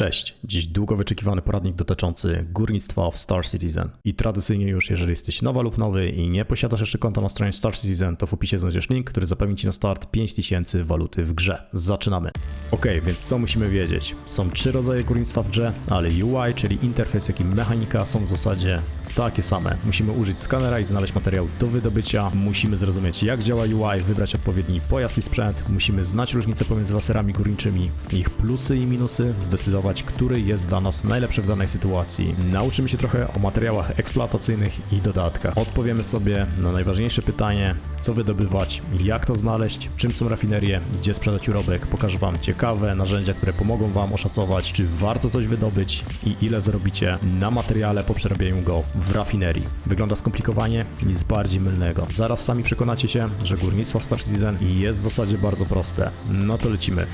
Cześć, dziś długo wyczekiwany poradnik dotyczący górnictwa w Star Citizen. I tradycyjnie już, jeżeli jesteś nowa lub nowy i nie posiadasz jeszcze konta na stronie Star Citizen, to w opisie znajdziesz link, który zapewni Ci na start 5000 waluty w grze. Zaczynamy. Ok, więc co musimy wiedzieć? Są trzy rodzaje górnictwa w grze, ale UI, czyli interfejs, jak i mechanika są w zasadzie takie same. Musimy użyć skanera i znaleźć materiał do wydobycia. Musimy zrozumieć jak działa UI, wybrać odpowiedni pojazd i sprzęt. Musimy znać różnice pomiędzy laserami górniczymi, ich plusy i minusy, zdecydować, który jest dla nas najlepszy w danej sytuacji. Nauczymy się trochę o materiałach eksploatacyjnych i dodatkach. Odpowiemy sobie na najważniejsze pytanie, co wydobywać, jak to znaleźć, czym są rafinerie, gdzie sprzedać urobek. Pokażę Wam ciekawe narzędzia, które pomogą Wam oszacować, czy warto coś wydobyć i ile zarobicie na materiale po przerabianiu go w rafinerii. Wygląda skomplikowanie, nic bardziej mylnego. Zaraz sami przekonacie się, że górnictwo w Star Citizen jest w zasadzie bardzo proste. No to lecimy.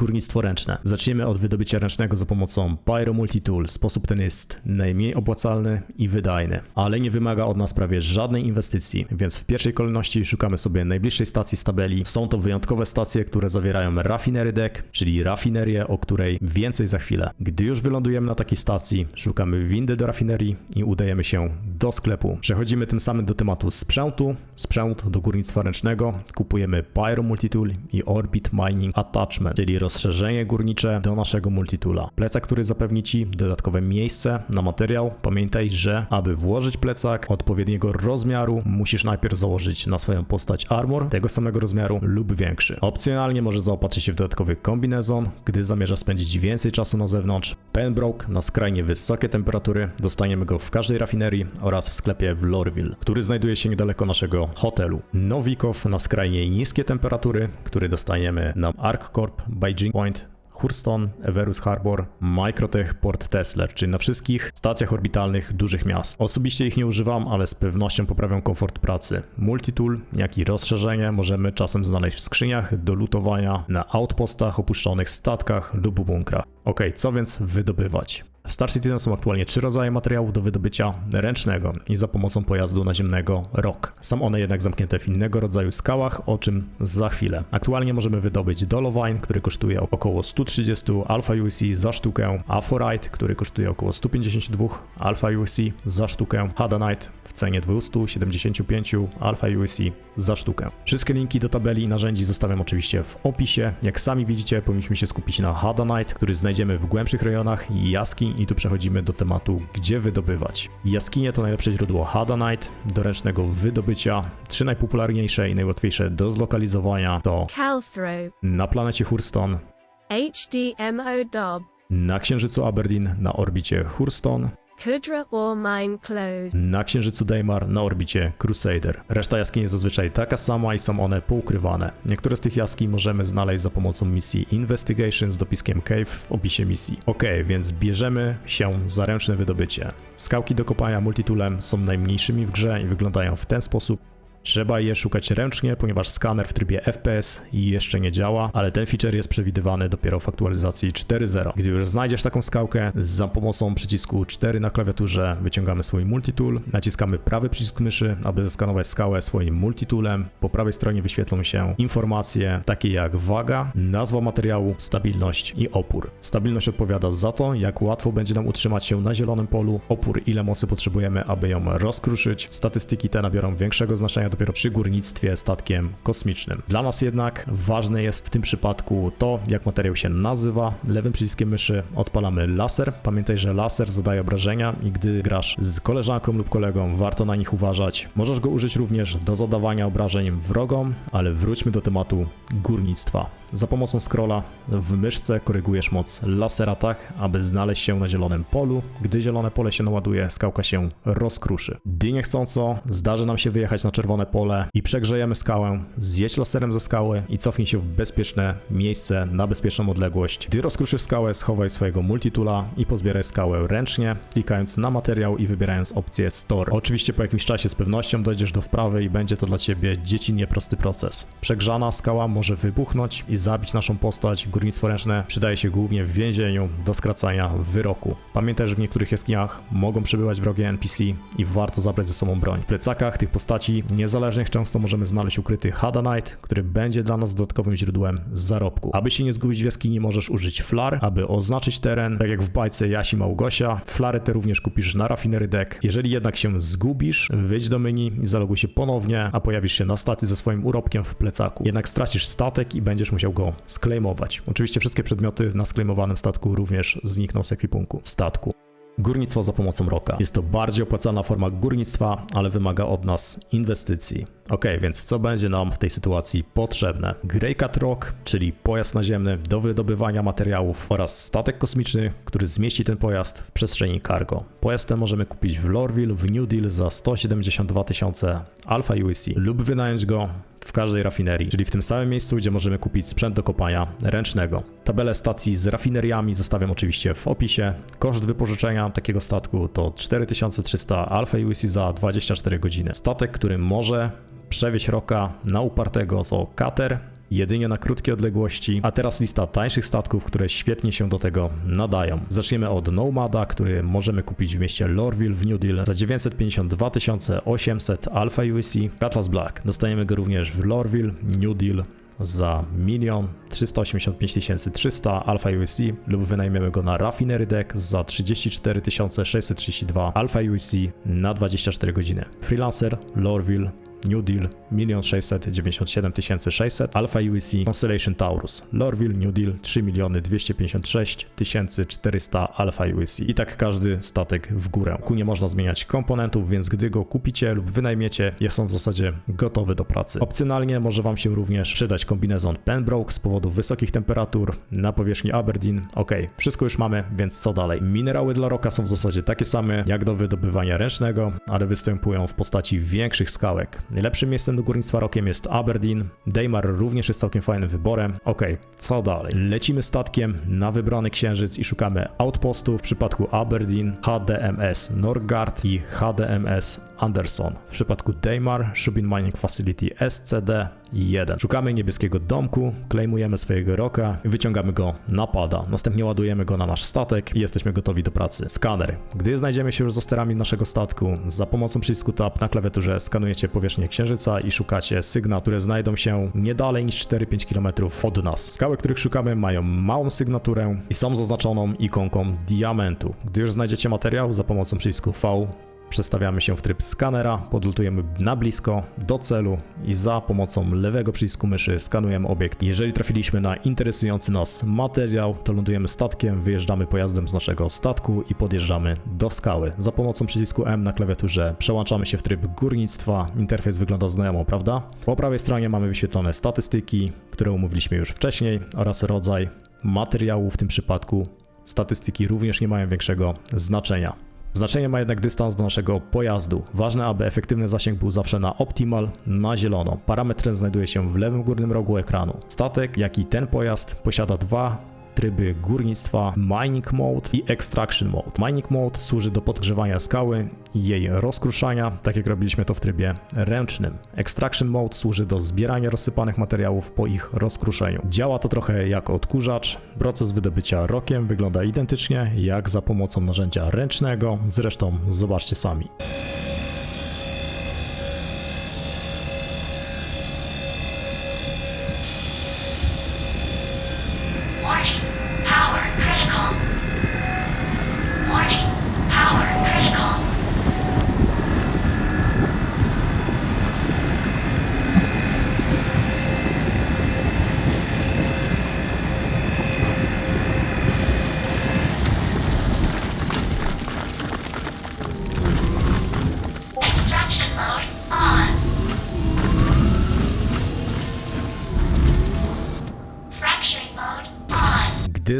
Górnictwo ręczne. Zaczniemy od wydobycia ręcznego za pomocą Pyro Multitool. Sposób ten jest najmniej opłacalny i wydajny, ale nie wymaga od nas prawie żadnej inwestycji, więc w pierwszej kolejności szukamy sobie najbliższej stacji z tabeli. Są to wyjątkowe stacje, które zawierają rafinery deck, czyli rafinerię, o której więcej za chwilę. Gdy już wylądujemy na takiej stacji, szukamy windy do rafinerii i udajemy się do sklepu. Przechodzimy tym samym do tematu sprzętu. Sprzęt do górnictwa ręcznego. Kupujemy Pyro Multitool i Orbit Mining Attachment, czyli rozszerzenie górnicze do naszego multitoola. Plecak, który zapewni Ci dodatkowe miejsce na materiał. Pamiętaj, że aby włożyć plecak odpowiedniego rozmiaru, musisz najpierw założyć na swoją postać armor tego samego rozmiaru lub większy. Opcjonalnie możesz zaopatrzyć się w dodatkowy kombinezon, gdy zamierzasz spędzić więcej czasu na zewnątrz. Penbroke na skrajnie wysokie temperatury. Dostaniemy go w każdej rafinerii oraz w sklepie w Lorville, który znajduje się niedaleko naszego hotelu. Nowikow na skrajnie niskie temperatury, który dostaniemy na ArcCorp by Jing Point, Hurston, Everus Harbor, Microtech, Port Tesla, czyli na wszystkich stacjach orbitalnych dużych miast. Osobiście ich nie używam, ale z pewnością poprawią komfort pracy. Multitool, jak i rozszerzenie możemy czasem znaleźć w skrzyniach do lutowania na outpostach, opuszczonych statkach lub bunkrach. Ok, co więc wydobywać? W Star Citizen są aktualnie trzy rodzaje materiałów do wydobycia ręcznego i za pomocą pojazdu naziemnego ROK. Są one jednak zamknięte w innego rodzaju skałach, o czym za chwilę. Aktualnie możemy wydobyć Dolovine, który kosztuje około 130 Alpha USC za sztukę, Aforite, który kosztuje około 152 Alpha USC za sztukę, Hadanite w cenie 275 Alpha USC za sztukę. Wszystkie linki do tabeli i narzędzi zostawiam oczywiście w opisie. Jak sami widzicie, powinniśmy się skupić na Hadanite, który znajdziemy w głębszych rejonach jaskiń i tu przechodzimy do tematu, gdzie wydobywać. Jaskinie to najlepsze źródło Hadanite do ręcznego wydobycia. Trzy najpopularniejsze i najłatwiejsze do zlokalizowania to Calthrow, na planecie Hurston, HDMO Dob, na księżycu Aberdeen na orbicie Hurston, Ore Mine Closed, na księżycu Daymar na orbicie Crusader. Reszta jaskiń jest zazwyczaj taka sama i są one poukrywane. Niektóre z tych jaskiń możemy znaleźć za pomocą misji Investigation z dopiskiem Cave w opisie misji. Ok, więc bierzemy się za ręczne wydobycie. Skałki do kopania multitoolem są najmniejszymi w grze i wyglądają w ten sposób. Trzeba je szukać ręcznie, ponieważ skaner w trybie FPS jeszcze nie działa, ale ten feature jest przewidywany dopiero w aktualizacji 4.0. Gdy już znajdziesz taką skałkę, za pomocą przycisku 4 na klawiaturze wyciągamy swój multitool, naciskamy prawy przycisk myszy, aby zeskanować skałę swoim multitoolem. Po prawej stronie wyświetlą się informacje takie jak waga, nazwa materiału, stabilność i opór. Stabilność odpowiada za to, jak łatwo będzie nam utrzymać się na zielonym polu, opór ile mocy potrzebujemy, aby ją rozkruszyć. Statystyki te nabiorą większego znaczenia dopiero przy górnictwie statkiem kosmicznym. Dla nas jednak ważne jest w tym przypadku to, jak materiał się nazywa. Lewym przyciskiem myszy odpalamy laser. Pamiętaj, że laser zadaje obrażenia i gdy grasz z koleżanką lub kolegą, warto na nich uważać. Możesz go użyć również do zadawania obrażeń wrogom, ale wróćmy do tematu górnictwa. Za pomocą scrolla w myszce korygujesz moc lasera tak, aby znaleźć się na zielonym polu. Gdy zielone pole się naładuje, skałka się rozkruszy. Gdy niechcąco zdarzy nam się wyjechać na czerwone pole i przegrzejemy skałę, zjedź laserem ze skały i cofnij się w bezpieczne miejsce na bezpieczną odległość. Gdy rozkruszysz skałę, schowaj swojego multitoola i pozbieraj skałę ręcznie, klikając na materiał i wybierając opcję Store. Oczywiście po jakimś czasie z pewnością dojdziesz do wprawy i będzie to dla Ciebie dziecinnie prosty proces. Przegrzana skała może wybuchnąć i zabić naszą postać. Górnictwo ręczne przydaje się głównie w więzieniu do skracania wyroku. Pamiętaj, że w niektórych jaskiniach mogą przebywać wrogie NPC i warto zabrać ze sobą broń. W plecakach tych postaci nie niezależnych często możemy znaleźć ukryty Hadanite, który będzie dla nas dodatkowym źródłem zarobku. Aby się nie zgubić w jaskini, możesz użyć flar, aby oznaczyć teren, tak jak w bajce Jasi Małgosia. Flary te również kupisz na Raffinery Deck. Jeżeli jednak się zgubisz, wyjdź do menu i zaloguj się ponownie, a pojawisz się na stacji ze swoim urobkiem w plecaku. Jednak stracisz statek i będziesz musiał go sklejmować. Oczywiście wszystkie przedmioty na sklejmowanym statku również znikną z ekwipunku statku. Górnictwo za pomocą roka. Jest to bardziej opłacalna forma górnictwa, ale wymaga od nas inwestycji. Ok, więc co będzie nam w tej sytuacji potrzebne? Greycat Rock, czyli pojazd naziemny do wydobywania materiałów oraz statek kosmiczny, który zmieści ten pojazd w przestrzeni cargo. Pojazd ten możemy kupić w Lorville w New Deal za 172 tysiące Alpha USC lub wynająć go w każdej rafinerii, czyli w tym samym miejscu, gdzie możemy kupić sprzęt do kopania ręcznego. Tabelę stacji z rafineriami zostawiam oczywiście w opisie. Koszt wypożyczenia takiego statku to 4300 Alpha USC za 24 godziny. Statek, który może przewieźć roka na upartego to kater, jedynie na krótkie odległości, a teraz lista tańszych statków, które świetnie się do tego nadają. Zaczniemy od Nomada, który możemy kupić w mieście Lorville w New Deal za 952 800 Alpha USC. Atlas Black, dostajemy go również w Lorville, New Deal za 1 385 300 Alpha USC lub wynajmiemy go na Raffinery Deck za 34 632 Alpha USC na 24 godziny. Freelancer, Lorville, New Deal 1 697 600 Alpha USC Constellation Taurus Lorville New Deal 3 256 400 Alpha USC i tak każdy statek w górę. Ku nie można zmieniać komponentów, więc gdy go kupicie lub wynajmiecie, jest on w zasadzie gotowy do pracy. Opcjonalnie może Wam się również przydać kombinezon Pembroke z powodu wysokich temperatur na powierzchni Aberdeen. Ok, wszystko już mamy, więc co dalej? Minerały dla roka są w zasadzie takie same jak do wydobywania ręcznego, ale występują w postaci większych skałek. Najlepszym miejscem do górnictwa rokiem jest Aberdeen. Daymar również jest całkiem fajnym wyborem. Ok, co dalej? Lecimy statkiem na wybrany księżyc i szukamy outpostów. W przypadku Aberdeen HDMS Norgard i HDMS Anderson. W przypadku Daymar Shubin Mining Facility SCD-1. Szukamy niebieskiego domku, klejmujemy swojego roka i wyciągamy go na pada. Następnie ładujemy go na nasz statek i jesteśmy gotowi do pracy. Skaner. Gdy znajdziemy się już za sterami naszego statku, za pomocą przycisku Tab na klawiaturze skanujecie powierzchnię księżyca i szukacie sygnał, które znajdą się nie dalej niż 4-5 km od nas. Skały, których szukamy mają małą sygnaturę i są zaznaczoną ikonką diamentu. Gdy już znajdziecie materiał za pomocą przycisku V, Przestawiamy się w tryb skanera, podlutujemy na blisko do celu i za pomocą lewego przycisku myszy skanujemy obiekt. Jeżeli trafiliśmy na interesujący nas materiał, to lądujemy statkiem, wyjeżdżamy pojazdem z naszego statku i podjeżdżamy do skały. Za pomocą przycisku M na klawiaturze przełączamy się w tryb górnictwa. Interfejs wygląda znajomo, prawda? Po prawej stronie mamy wyświetlone statystyki, które umówiliśmy już wcześniej oraz rodzaj materiału w tym przypadku. Statystyki również nie mają większego znaczenia. Znaczenie ma jednak dystans do naszego pojazdu. Ważne, aby efektywny zasięg był zawsze na optimal, na zielono. Parametr znajduje się w lewym górnym rogu ekranu. Statek, jak i ten pojazd, posiada dwa tryby górnictwa Mining Mode i Extraction Mode. Mining Mode służy do podgrzewania skały i jej rozkruszania, tak jak robiliśmy to w trybie ręcznym. Extraction Mode służy do zbierania rozsypanych materiałów po ich rozkruszeniu. Działa to trochę jak odkurzacz. Proces wydobycia rokiem wygląda identycznie jak za pomocą narzędzia ręcznego, zresztą zobaczcie sami.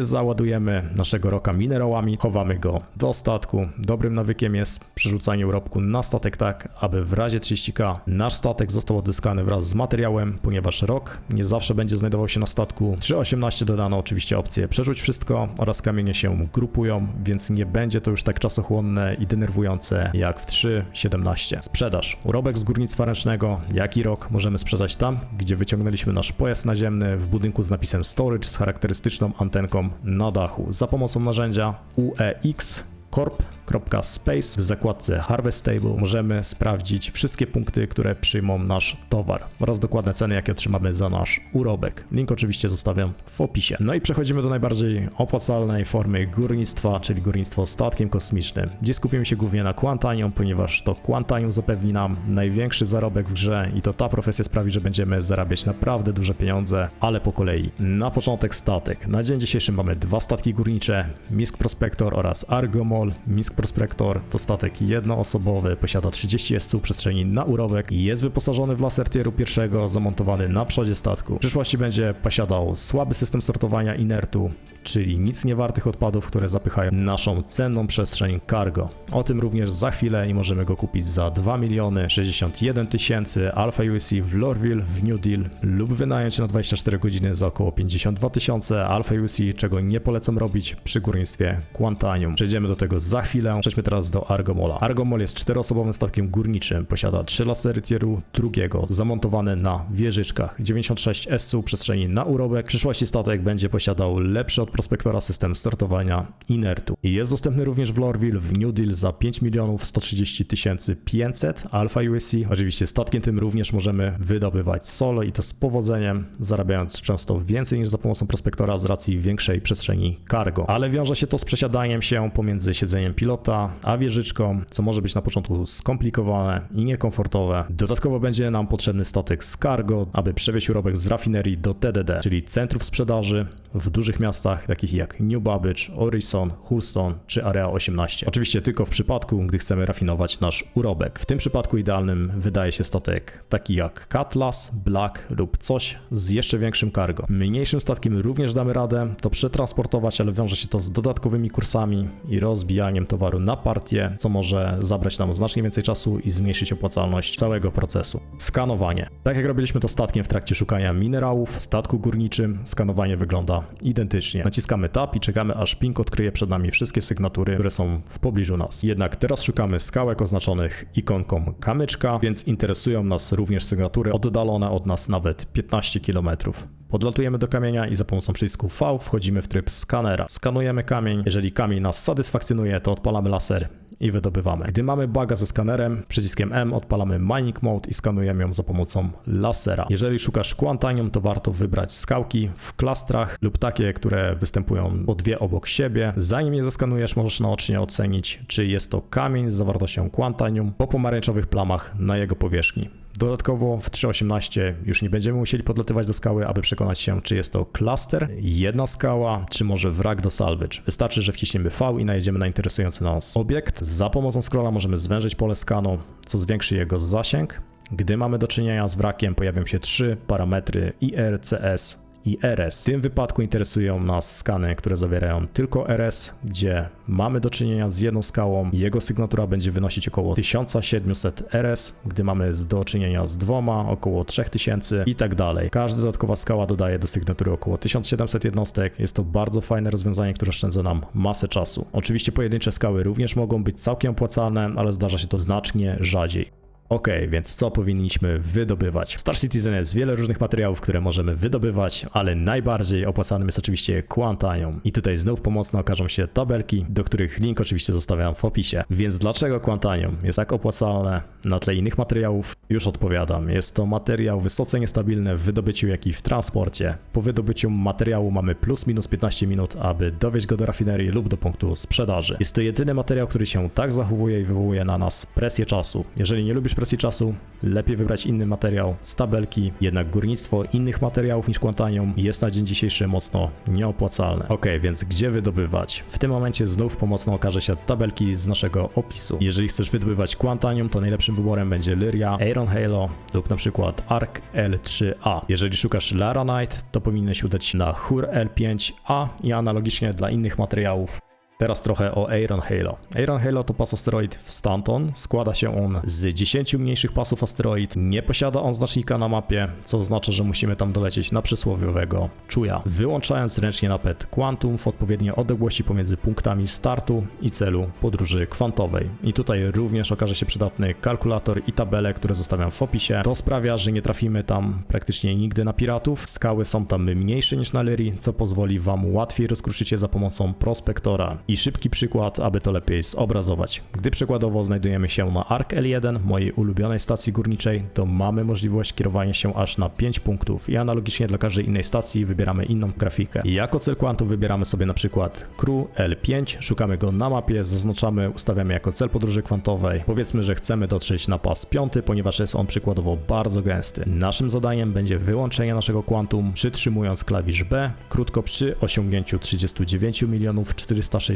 Załadujemy naszego roka minerałami, chowamy go do statku. Dobrym nawykiem jest przerzucanie urobku na statek tak, aby w razie 30k nasz statek został odzyskany wraz z materiałem, ponieważ rok nie zawsze będzie znajdował się na statku. 3.18 dodano oczywiście opcję przerzuć wszystko oraz kamienie się grupują, więc nie będzie to już tak czasochłonne i denerwujące jak w 3.17. Sprzedaż. Urobek z górnictwa ręcznego, jak i rok możemy sprzedać tam, gdzie wyciągnęliśmy nasz pojazd naziemny w budynku z napisem storage z charakterystyczną antenką na dachu. Za pomocą narzędzia UEX Corp, harvest.space w zakładce Harvest Table możemy sprawdzić wszystkie punkty, które przyjmą nasz towar oraz dokładne ceny, jakie otrzymamy za nasz urobek. Link oczywiście zostawiam w opisie. No i przechodzimy do najbardziej opłacalnej formy górnictwa, czyli górnictwo statkiem kosmicznym. Gdzie skupimy się głównie na Quantanium, ponieważ to Quantanium zapewni nam największy zarobek w grze i to ta profesja sprawi, że będziemy zarabiać naprawdę duże pieniądze, ale po kolei. Na początek statek. Na dzień dzisiejszy mamy dwa statki górnicze, Misk Prospector oraz Argomol. Misk Prospector to statek jednoosobowy, posiada 30 SU przestrzeni na urobek i jest wyposażony w laser tieru pierwszego zamontowany na przodzie statku. W przyszłości będzie posiadał słaby system sortowania inertu, czyli nic niewartych odpadów, które zapychają naszą cenną przestrzeń cargo. O tym również za chwilę i możemy go kupić za 2 miliony 61 tysięcy Alpha USC w Lorville w New Deal lub wynająć na 24 godziny za około 52 tysiące Alpha USC, czego nie polecam robić przy górnictwie Quantanium. Przejdziemy do tego za chwilę. Przejdźmy teraz do Argomola. Argomol jest czteroosobowym statkiem górniczym, posiada 3 lasery tieru drugiego zamontowane na wieżyczkach, 96 SU przestrzeni na urobek. W przyszłości statek będzie posiadał lepszy od prospektora system sortowania inertu. Jest dostępny również w Lorville w New Deal za 5 milionów 130 tysięcy 500 Alpha USC. Oczywiście statkiem tym również możemy wydobywać solo i to z powodzeniem, zarabiając często więcej niż za pomocą prospektora z racji większej przestrzeni cargo. Ale wiąże się to z przesiadaniem się pomiędzy siedzeniem pilota a wieżyczką, co może być na początku skomplikowane i niekomfortowe. Dodatkowo będzie nam potrzebny statek z cargo, aby przewieźć urobek z rafinerii do TDD, czyli centrów sprzedaży w dużych miastach takich jak New Babbage, Orison, Hulston czy Area 18. Oczywiście tylko w przypadku, gdy chcemy rafinować nasz urobek. W tym przypadku idealnym wydaje się statek taki jak Cutlass, Black lub coś z jeszcze większym cargo. Mniejszym statkiem również damy radę to przetransportować, ale wiąże się to z dodatkowymi kursami i rozbijaniem towaru na partie, co może zabrać nam znacznie więcej czasu i zmniejszyć opłacalność całego procesu. Skanowanie. Tak jak robiliśmy to statkiem w trakcie szukania minerałów, w statku górniczym, skanowanie wygląda identycznie. Naciskamy tab i czekamy aż ping odkryje przed nami wszystkie sygnatury, które są w pobliżu nas. Jednak teraz szukamy skałek oznaczonych ikonką kamyczka, więc interesują nas również sygnatury oddalone od nas nawet 15 km. Podlatujemy do kamienia i za pomocą przycisku V wchodzimy w tryb skanera. Skanujemy kamień. Jeżeli kamień nas satysfakcjonuje, to odpalamy laser i wydobywamy. Gdy mamy baga ze skanerem, przyciskiem M odpalamy mining mode i skanujemy ją za pomocą lasera. Jeżeli szukasz Quantanium, to warto wybrać skałki w klastrach lub takie, które występują po dwie obok siebie. Zanim je zeskanujesz, możesz naocznie ocenić, czy jest to kamień z zawartością Quantanium po pomarańczowych plamach na jego powierzchni. Dodatkowo w 3.18 już nie będziemy musieli podlatywać do skały, aby przekonać się, czy jest to klaster, jedna skała, czy może wrak do salvage. Wystarczy, że wciśniemy V i najedziemy na interesujący nas obiekt. Za pomocą scrolla możemy zwężyć pole skanu, co zwiększy jego zasięg. Gdy mamy do czynienia z wrakiem, pojawią się trzy parametry IR, CS i RS. W tym wypadku interesują nas skany, które zawierają tylko RS, gdzie mamy do czynienia z jedną skałą. Jego sygnatura będzie wynosić około 1700 RS, gdy mamy do czynienia z dwoma około 3000 i tak dalej. Każda dodatkowa skała dodaje do sygnatury około 1700 jednostek. Jest to bardzo fajne rozwiązanie, które oszczędza nam masę czasu. Oczywiście pojedyncze skały również mogą być całkiem opłacalne, ale zdarza się to znacznie rzadziej. Okej, więc co powinniśmy wydobywać? W Star Citizen jest wiele różnych materiałów, które możemy wydobywać, ale najbardziej opłacanym jest oczywiście Quantanium. I tutaj znów pomocne okażą się tabelki, do których link oczywiście zostawiam w opisie. Więc dlaczego Quantanium jest tak opłacalne na tle innych materiałów? Już odpowiadam. Jest to materiał wysoce niestabilny w wydobyciu, jak i w transporcie. Po wydobyciu materiału mamy plus minus 15 minut, aby dowieźć go do rafinerii lub do punktu sprzedaży. Jest to jedyny materiał, który się tak zachowuje i wywołuje na nas presję czasu. Jeżeli nie lubisz presji czasu, lepiej wybrać inny materiał z tabelki, jednak górnictwo innych materiałów niż Quantanium jest na dzień dzisiejszy mocno nieopłacalne. Ok, więc gdzie wydobywać? W tym momencie znów pomocno okaże się tabelki z naszego opisu. Jeżeli chcesz wydobywać Quantanium, to najlepszym wyborem będzie Lyria, Aeron Halo lub na przykład Arc L3A. Jeżeli szukasz Laranite, to udać się na Hur L5A i analogicznie dla innych materiałów Teraz trochę o Aeron Halo. Aeron Halo to pas asteroid w Stanton. Składa się on z 10 mniejszych pasów asteroid. Nie posiada on znacznika na mapie, co oznacza, że musimy tam dolecieć na przysłowiowego czuja. Wyłączając ręcznie napęd Quantum w odpowiedniej odległości pomiędzy punktami startu i celu podróży kwantowej. I tutaj również okaże się przydatny kalkulator i tabele, które zostawiam w opisie. To sprawia, że nie trafimy tam praktycznie nigdy na piratów. Skały są tam mniejsze niż na Lyrii, co pozwoli wam łatwiej rozkruszyć je za pomocą prospektora. I szybki przykład, aby to lepiej zobrazować. Gdy przykładowo znajdujemy się na ARK L1, mojej ulubionej stacji górniczej, to mamy możliwość kierowania się aż na 5 punktów i analogicznie dla każdej innej stacji wybieramy inną grafikę. I jako cel kwantu wybieramy sobie na przykład Crew L5, szukamy go na mapie, zaznaczamy, ustawiamy jako cel podróży kwantowej. Powiedzmy, że chcemy dotrzeć na pas 5, ponieważ jest on przykładowo bardzo gęsty. Naszym zadaniem będzie wyłączenie naszego kwantum, przytrzymując klawisz B, krótko przy osiągnięciu 39 milionów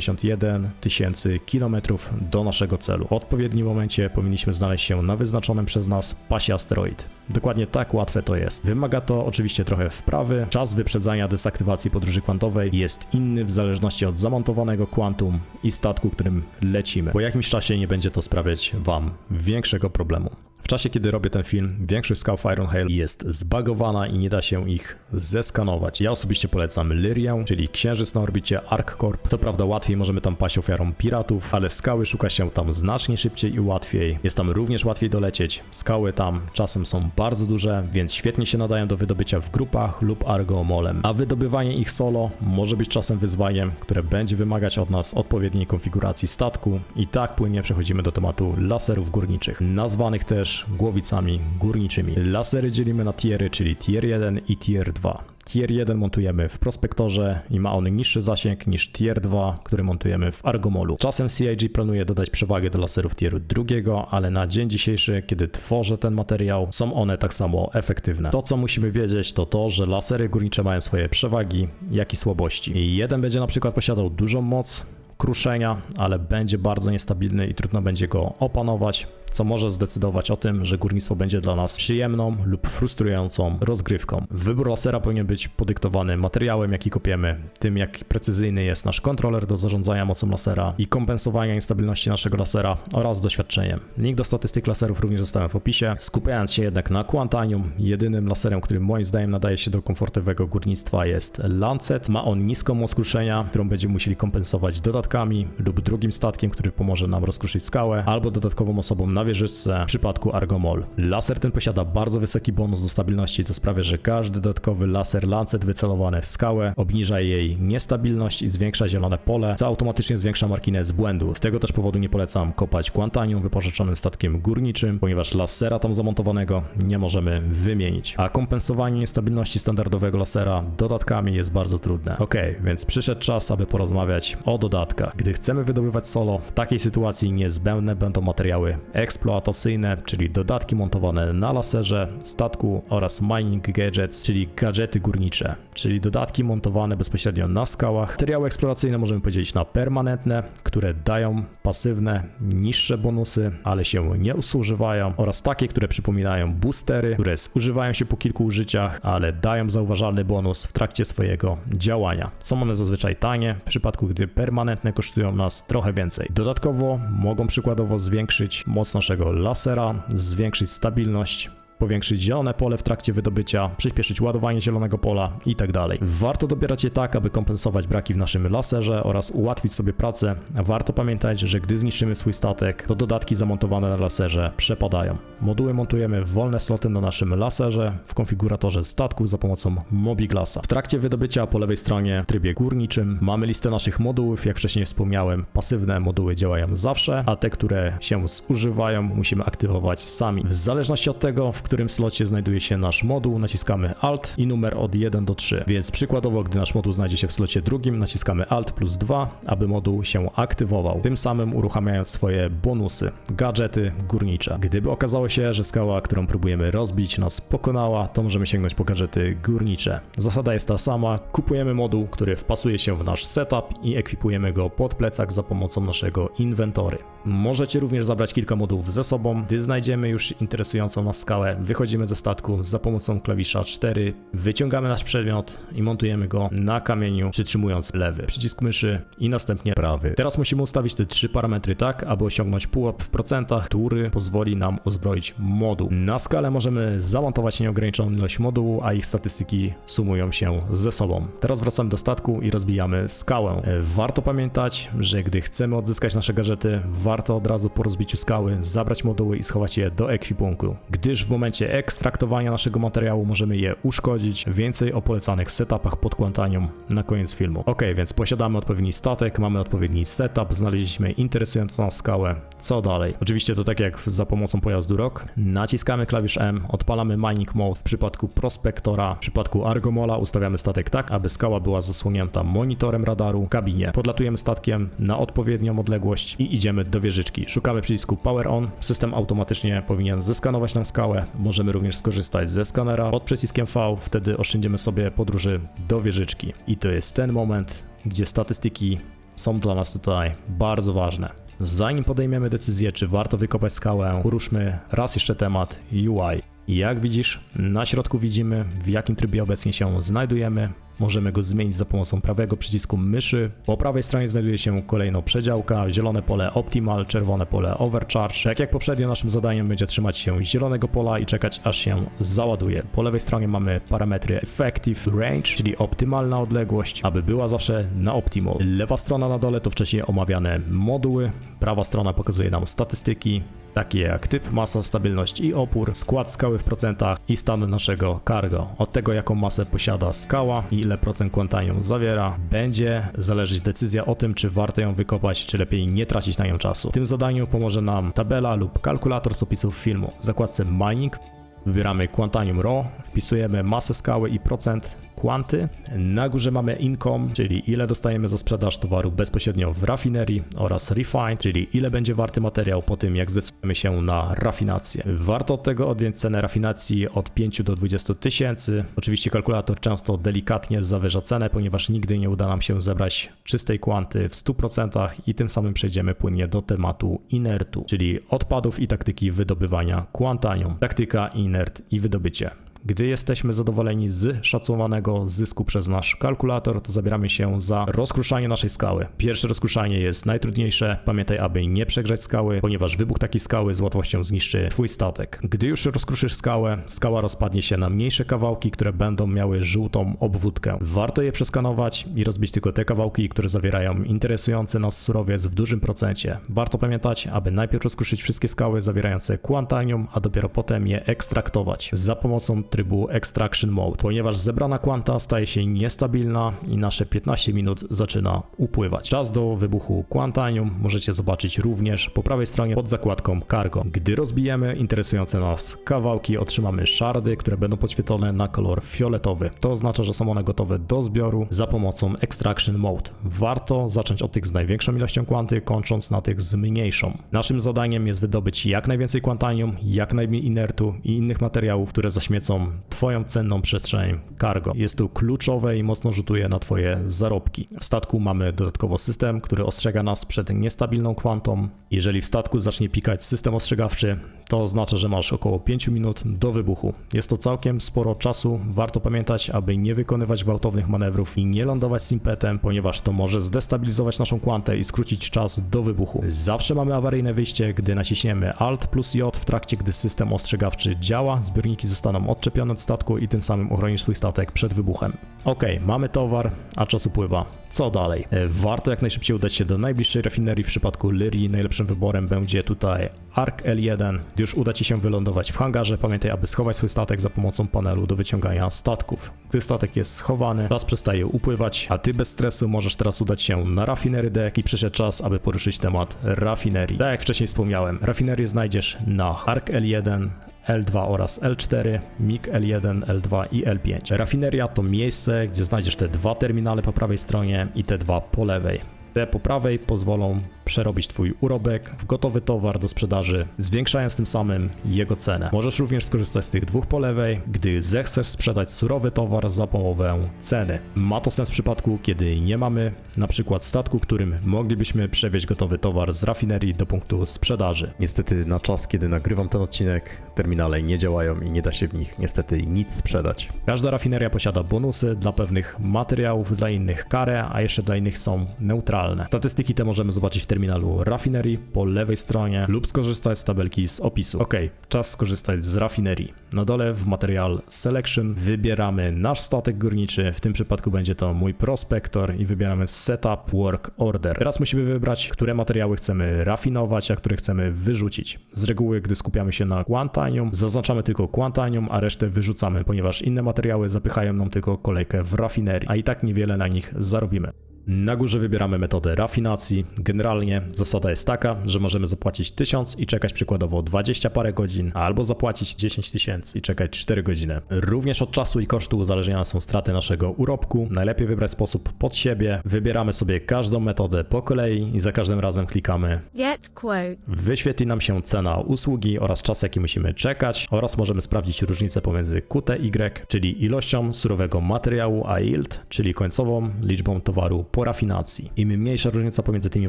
461 tysięcy kilometrów do naszego celu. W odpowiednim momencie powinniśmy znaleźć się na wyznaczonym przez nas pasie asteroid. Dokładnie tak łatwe to jest. Wymaga to oczywiście trochę wprawy. Czas wyprzedzania desaktywacji podróży kwantowej jest inny w zależności od zamontowanego kwantum i statku, którym lecimy. Po jakimś czasie nie będzie to sprawiać Wam większego problemu. W czasie, kiedy robię ten film, większość skał w Ironhail jest zbagowana i nie da się ich zeskanować. Ja osobiście polecam Lyrię, czyli księżyc na orbicie ArcCorp. Co prawda łatwiej możemy tam paść ofiarą piratów, ale skały szuka się tam znacznie szybciej i łatwiej. Jest tam również łatwiej dolecieć. Skały tam czasem są bardzo duże, więc świetnie się nadają do wydobycia w grupach lub argomolem. A wydobywanie ich solo może być czasem wyzwaniem, które będzie wymagać od nas odpowiedniej konfiguracji statku. I tak płynnie przechodzimy do tematu laserów górniczych, nazwanych też głowicami górniczymi. Lasery dzielimy na tiery, czyli tier 1 i tier 2. Tier 1 montujemy w prospektorze i ma on niższy zasięg niż Tier 2, który montujemy w Argomolu. Czasem CIG planuje dodać przewagę do laserów tieru drugiego, ale na dzień dzisiejszy, kiedy tworzę ten materiał, są one tak samo efektywne. To co musimy wiedzieć to to, że lasery górnicze mają swoje przewagi, jak i słabości. I jeden będzie na przykład posiadał dużą moc, kruszenia, ale będzie bardzo niestabilny i trudno będzie go opanować, co może zdecydować o tym, że górnictwo będzie dla nas przyjemną lub frustrującą rozgrywką. Wybór lasera powinien być podyktowany materiałem, jaki kopiemy, tym jak precyzyjny jest nasz kontroler do zarządzania mocą lasera i kompensowania niestabilności naszego lasera oraz doświadczeniem. Link do statystyk laserów również zostałem w opisie. Skupiając się jednak na Quantanium, jedynym laserem, który moim zdaniem nadaje się do komfortowego górnictwa jest Lancet. Ma on niską moc kruszenia, którą będziemy musieli kompensować dodatkami lub drugim statkiem, który pomoże nam rozkruszyć skałę, albo dodatkową osobą na w przypadku Argomol. Laser ten posiada bardzo wysoki bonus do stabilności, co sprawia, że każdy dodatkowy laser Lancet wycelowany w skałę obniża jej niestabilność i zwiększa zielone pole, co automatycznie zwiększa margines błędu. Z tego też powodu nie polecam kopać Quantanium wypożyczonym statkiem górniczym, ponieważ lasera tam zamontowanego nie możemy wymienić. A kompensowanie niestabilności standardowego lasera dodatkami jest bardzo trudne. Ok, więc przyszedł czas, aby porozmawiać o dodatkach. Gdy chcemy wydobywać solo, w takiej sytuacji niezbędne będą materiały eksploatacyjne, czyli dodatki montowane na laserze, statku oraz mining gadgets, czyli gadżety górnicze, czyli dodatki montowane bezpośrednio na skałach. Materiały eksploracyjne możemy podzielić na permanentne, które dają pasywne, niższe bonusy, ale się nie usuwają oraz takie, które przypominają boostery, które zużywają się po kilku użyciach, ale dają zauważalny bonus w trakcie swojego działania. Są one zazwyczaj tanie, w przypadku gdy permanentne kosztują nas trochę więcej. Dodatkowo mogą przykładowo zwiększyć moc naszego lasera, zwiększyć stabilność, powiększyć zielone pole w trakcie wydobycia, przyspieszyć ładowanie zielonego pola itd. Warto dobierać je tak, aby kompensować braki w naszym laserze oraz ułatwić sobie pracę. Warto pamiętać, że gdy zniszczymy swój statek, to dodatki zamontowane na laserze przepadają. Moduły montujemy w wolne sloty na naszym laserze w konfiguratorze statków za pomocą Mobiglasa. W trakcie wydobycia po lewej stronie w trybie górniczym mamy listę naszych modułów, jak wcześniej wspomniałem, pasywne moduły działają zawsze, a te, które się zużywają, musimy aktywować sami. W zależności od tego, w którym slocie znajduje się nasz moduł, naciskamy Alt i numer od 1 do 3. Więc przykładowo, gdy nasz moduł znajdzie się w slocie drugim, naciskamy Alt plus 2, aby moduł się aktywował. Tym samym uruchamiając swoje bonusy, gadżety górnicze. Gdyby okazało się, że skała, którą próbujemy rozbić, nas pokonała, to możemy sięgnąć po gadżety górnicze. Zasada jest ta sama, kupujemy moduł, który wpasuje się w nasz setup i ekwipujemy go pod plecak za pomocą naszego inwentory. Możecie również zabrać kilka modułów ze sobą, gdy znajdziemy już interesującą nas skałę, wychodzimy ze statku za pomocą klawisza 4, wyciągamy nasz przedmiot i montujemy go na kamieniu, przytrzymując lewy przycisk myszy i następnie prawy. Teraz musimy ustawić te trzy parametry tak, aby osiągnąć pułap w procentach, który pozwoli nam uzbroić moduł. Na skalę możemy zamontować nieograniczoną ilość modułu, a ich statystyki sumują się ze sobą. Teraz wracamy do statku i rozbijamy skałę. E, Warto pamiętać, że gdy chcemy odzyskać nasze gadżety, warto od razu po rozbiciu skały zabrać moduły i schować je do ekwipunku, gdyż w momencie momencie ekstraktowania naszego materiału możemy je uszkodzić. Więcej o polecanych setupach pod Quantanium na koniec filmu. Ok, więc posiadamy odpowiedni statek, mamy odpowiedni setup, znaleźliśmy interesującą skałę. Co dalej? Oczywiście to tak jak za pomocą pojazdu ROK. Naciskamy klawisz M, odpalamy mining mode w przypadku prospektora, w przypadku Argomola ustawiamy statek tak, aby skała była zasłonięta monitorem radaru w kabinie. Podlatujemy statkiem na odpowiednią odległość i idziemy do wieżyczki. Szukamy przycisku Power On. System automatycznie powinien zeskanować nam skałę. Możemy również skorzystać ze skanera pod przyciskiem V. Wtedy oszczędzimy sobie podróży do wieżyczki. I to jest ten moment, gdzie statystyki są dla nas tutaj bardzo ważne. Zanim podejmiemy decyzję, czy warto wykopać skałę, poruszmy raz jeszcze temat UI. Jak widzisz, na środku widzimy, w jakim trybie obecnie się znajdujemy. Możemy go zmienić za pomocą prawego przycisku myszy. Po prawej stronie znajduje się kolejno przedziałka, zielone pole Optimal, czerwone pole Overcharge. Tak jak poprzednio naszym zadaniem będzie trzymać się zielonego pola i czekać aż się załaduje. Po lewej stronie mamy parametry Effective Range, czyli optymalna odległość, aby była zawsze na optimum. Lewa strona na dole to wcześniej omawiane moduły, prawa strona pokazuje nam statystyki, takie jak typ, masa, stabilność i opór, skład skały w procentach i stan naszego cargo. Od tego jaką masę posiada skała i ile procent quantanium zawiera, będzie zależeć decyzja o tym, czy warto ją wykopać, czy lepiej nie tracić na nią czasu. W tym zadaniu pomoże nam tabela lub kalkulator z opisów filmu. W zakładce mining Wybieramy Quantanium Raw, wpisujemy masę skały i procent kwanty. Na górze mamy income, czyli ile dostajemy za sprzedaż towaru bezpośrednio w rafinerii oraz refine, czyli ile będzie warty materiał po tym jak zdecydujemy się na rafinację. Warto od tego odjąć cenę rafinacji od 5 do 20 tysięcy. Oczywiście kalkulator często delikatnie zawyża cenę, ponieważ nigdy nie uda nam się zebrać czystej kwanty w 100% i tym samym przejdziemy płynnie do tematu inertu, czyli odpadów i taktyki wydobywania quantanium. Taktyka, inert i wydobycie. Gdy jesteśmy zadowoleni z szacowanego zysku przez nasz kalkulator, to zabieramy się za rozkruszanie naszej skały. Pierwsze rozkruszanie jest najtrudniejsze. Pamiętaj, aby nie przegrzać skały, ponieważ wybuch takiej skały z łatwością zniszczy twój statek. Gdy już rozkruszysz skałę, skała rozpadnie się na mniejsze kawałki, które będą miały żółtą obwódkę. Warto je przeskanować i rozbić tylko te kawałki, które zawierają interesujący nas surowiec w dużym procencie. Warto pamiętać, aby najpierw rozkruszyć wszystkie skały zawierające quantanium, a dopiero potem je ekstraktować za pomocą trybu Extraction Mode, ponieważ zebrana kwanta staje się niestabilna i nasze 15 minut zaczyna upływać. Czas do wybuchu quantanium możecie zobaczyć również po prawej stronie pod zakładką Cargo. Gdy rozbijemy interesujące nas kawałki, otrzymamy szardy, które będą podświetlone na kolor fioletowy. To oznacza, że są one gotowe do zbioru za pomocą Extraction Mode. Warto zacząć od tych z największą ilością kwanty, kończąc na tych z mniejszą. Naszym zadaniem jest wydobyć jak najwięcej quantanium, jak najmniej inertu i innych materiałów, które zaśmiecą Twoją cenną przestrzeń cargo. Jest to kluczowe i mocno rzutuje na Twoje zarobki. W statku mamy dodatkowo system, który ostrzega nas przed niestabilną kwantą. Jeżeli w statku zacznie pikać system ostrzegawczy, to oznacza, że masz około 5 minut do wybuchu. Jest to całkiem sporo czasu. Warto pamiętać, aby nie wykonywać gwałtownych manewrów i nie lądować z impetem, ponieważ to może zdestabilizować naszą kwantę i skrócić czas do wybuchu. Zawsze mamy awaryjne wyjście, gdy naciśniemy Alt plus J w trakcie, gdy system ostrzegawczy działa, zbiorniki zostaną odczepione od statku i tym samym ochronisz swój statek przed wybuchem. Ok, mamy towar, a czas upływa. Co dalej? E, Warto jak najszybciej udać się do najbliższej rafinerii. W przypadku Lyrii najlepszym wyborem będzie tutaj Ark L1. Gdy już uda Ci się wylądować w hangarze, pamiętaj, aby schować swój statek za pomocą panelu do wyciągania statków. Gdy statek jest schowany, czas przestaje upływać, a Ty bez stresu możesz teraz udać się na rafinery deck i przyszedł czas, aby poruszyć temat rafinerii. Tak jak wcześniej wspomniałem, rafinerię znajdziesz na Ark L1, L2 oraz L4, MiG L1, L2 i L5. Rafineria to miejsce, gdzie znajdziesz te dwa terminale po prawej stronie i te dwa po lewej. Te po prawej pozwolą przerobić Twój urobek w gotowy towar do sprzedaży, zwiększając tym samym jego cenę. Możesz również skorzystać z tych dwóch po lewej, gdy zechcesz sprzedać surowy towar za połowę ceny. Ma to sens w przypadku, kiedy nie mamy na przykład statku, którym moglibyśmy przewieźć gotowy towar z rafinerii do punktu sprzedaży. Niestety na czas, kiedy nagrywam ten odcinek, terminale nie działają i nie da się w nich niestety nic sprzedać. Każda rafineria posiada bonusy dla pewnych materiałów, dla innych karę, a jeszcze dla innych są neutralne. Lokalne. Statystyki te możemy zobaczyć w terminalu rafinerii po lewej stronie lub skorzystać z tabelki z opisu. Ok, czas skorzystać z rafinerii. Na dole w material Selection wybieramy nasz statek górniczy, w tym przypadku będzie to mój prospektor i wybieramy Setup Work Order. Teraz musimy wybrać, które materiały chcemy rafinować, a które chcemy wyrzucić. Z reguły, gdy skupiamy się na Quantanium, zaznaczamy tylko Quantanium, a resztę wyrzucamy, ponieważ inne materiały zapychają nam tylko kolejkę w rafinerii, a i tak niewiele na nich zarobimy. Na górze wybieramy metodę rafinacji. Generalnie zasada jest taka, że możemy zapłacić 1000 i czekać przykładowo 20 parę godzin, albo zapłacić 10 tysięcy i czekać 4 godziny. Również od czasu i kosztu uzależnione są straty naszego urobku. Najlepiej wybrać sposób pod siebie. Wybieramy sobie każdą metodę po kolei i za każdym razem klikamy Get quote. Wyświetli nam się cena usługi oraz czas, jaki musimy czekać, oraz możemy sprawdzić różnicę pomiędzy QTY, czyli ilością surowego materiału, a yield, czyli końcową liczbą towaru po rafinacji. Im mniejsza różnica pomiędzy tymi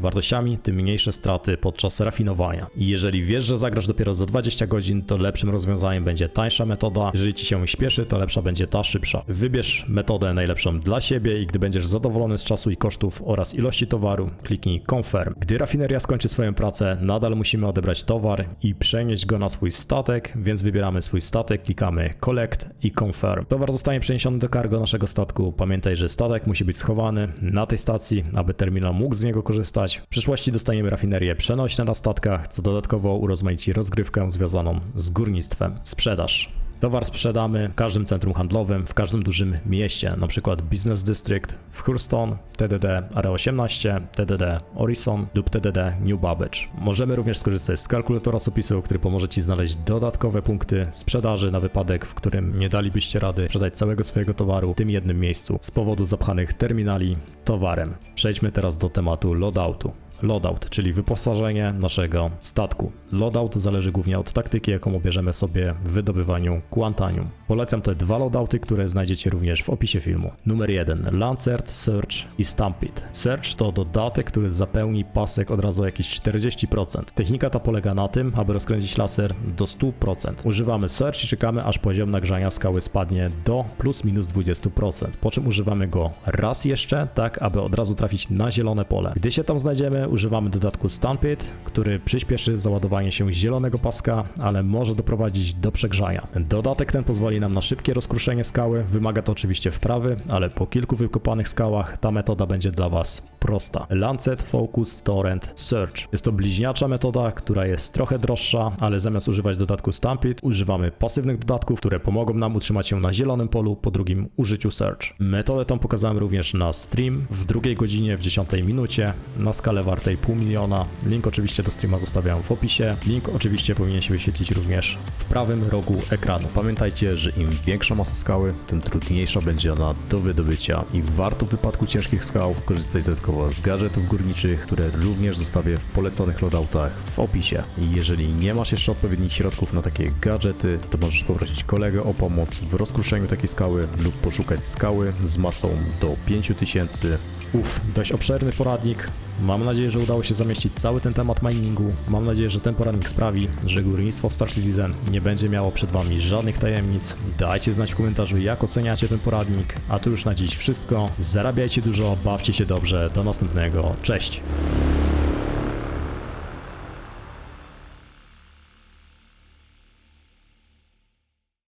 wartościami, tym mniejsze straty podczas rafinowania. I jeżeli wiesz, że zagrasz dopiero za 20 godzin, to lepszym rozwiązaniem będzie tańsza metoda. Jeżeli ci się śpieszy, to lepsza będzie ta szybsza. Wybierz metodę najlepszą dla siebie i gdy będziesz zadowolony z czasu i kosztów oraz ilości towaru, kliknij Confirm. Gdy rafineria skończy swoją pracę, nadal musimy odebrać towar i przenieść go na swój statek, więc wybieramy swój statek, klikamy Collect i Confirm. Towar zostanie przeniesiony do cargo naszego statku. Pamiętaj, że statek musi być schowany na tej stacji, aby terminal mógł z niego korzystać. W przyszłości dostaniemy rafinerię przenośne na statkach, co dodatkowo urozmaici rozgrywkę związaną z górnictwem. Sprzedaż. Towar sprzedamy w każdym centrum handlowym, w każdym dużym mieście, przykład Business District w Houston, TDD Area 18, TDD Orison lub TDD New Babbage. Możemy również skorzystać z kalkulatora opisu, który pomoże Ci znaleźć dodatkowe punkty sprzedaży na wypadek, w którym nie dalibyście rady sprzedać całego swojego towaru w tym jednym miejscu z powodu zapchanych terminali towarem. Przejdźmy teraz do tematu loadoutu. Loadout, czyli wyposażenie naszego statku. Loadout zależy głównie od taktyki, jaką obierzemy sobie w wydobywaniu Quantanium. Polecam te dwa loadouty, które znajdziecie również w opisie filmu. Numer 1. Lancert, Search i Stampede. Search to dodatek, który zapełni pasek od razu o jakieś 40%. Technika ta polega na tym, aby rozkręcić laser do 100%. Używamy Search i czekamy, aż poziom nagrzania skały spadnie do plus minus 20%, po czym używamy go raz jeszcze, tak aby od razu trafić na zielone pole. Gdy się tam znajdziemy, używamy dodatku Stampit, który przyspieszy załadowanie się zielonego paska, ale może doprowadzić do przegrzania. Dodatek ten pozwoli nam na szybkie rozkruszenie skały, wymaga to oczywiście wprawy, ale po kilku wykopanych skałach ta metoda będzie dla Was prosta. Lancet Focus Torrent Search. Jest to bliźniacza metoda, która jest trochę droższa, ale zamiast używać dodatku Stampit, używamy pasywnych dodatków, które pomogą nam utrzymać się na zielonym polu po drugim użyciu Search. Metodę tą pokazałem również na stream w drugiej godzinie w 10 minucie na skalę wartości 4,5 miliona. Link oczywiście do streama zostawiam w opisie. Link oczywiście powinien się wyświetlić również w prawym rogu ekranu. Pamiętajcie, że im większa masa skały, tym trudniejsza będzie ona do wydobycia i warto w wypadku ciężkich skał korzystać dodatkowo z gadżetów górniczych, które również zostawię w poleconych loadoutach w opisie. I jeżeli nie masz jeszcze odpowiednich środków na takie gadżety, to możesz poprosić kolegę o pomoc w rozkruszeniu takiej skały lub poszukać skały z masą do 5000 Uf, dość obszerny poradnik. Mam nadzieję, że udało się zamieścić cały ten temat miningu. Mam nadzieję, że ten poradnik sprawi, że górnictwo w Star Citizen nie będzie miało przed Wami żadnych tajemnic. Dajcie znać w komentarzu, jak oceniacie ten poradnik. A to już na dziś wszystko. Zarabiajcie dużo, bawcie się dobrze. Do następnego. Cześć!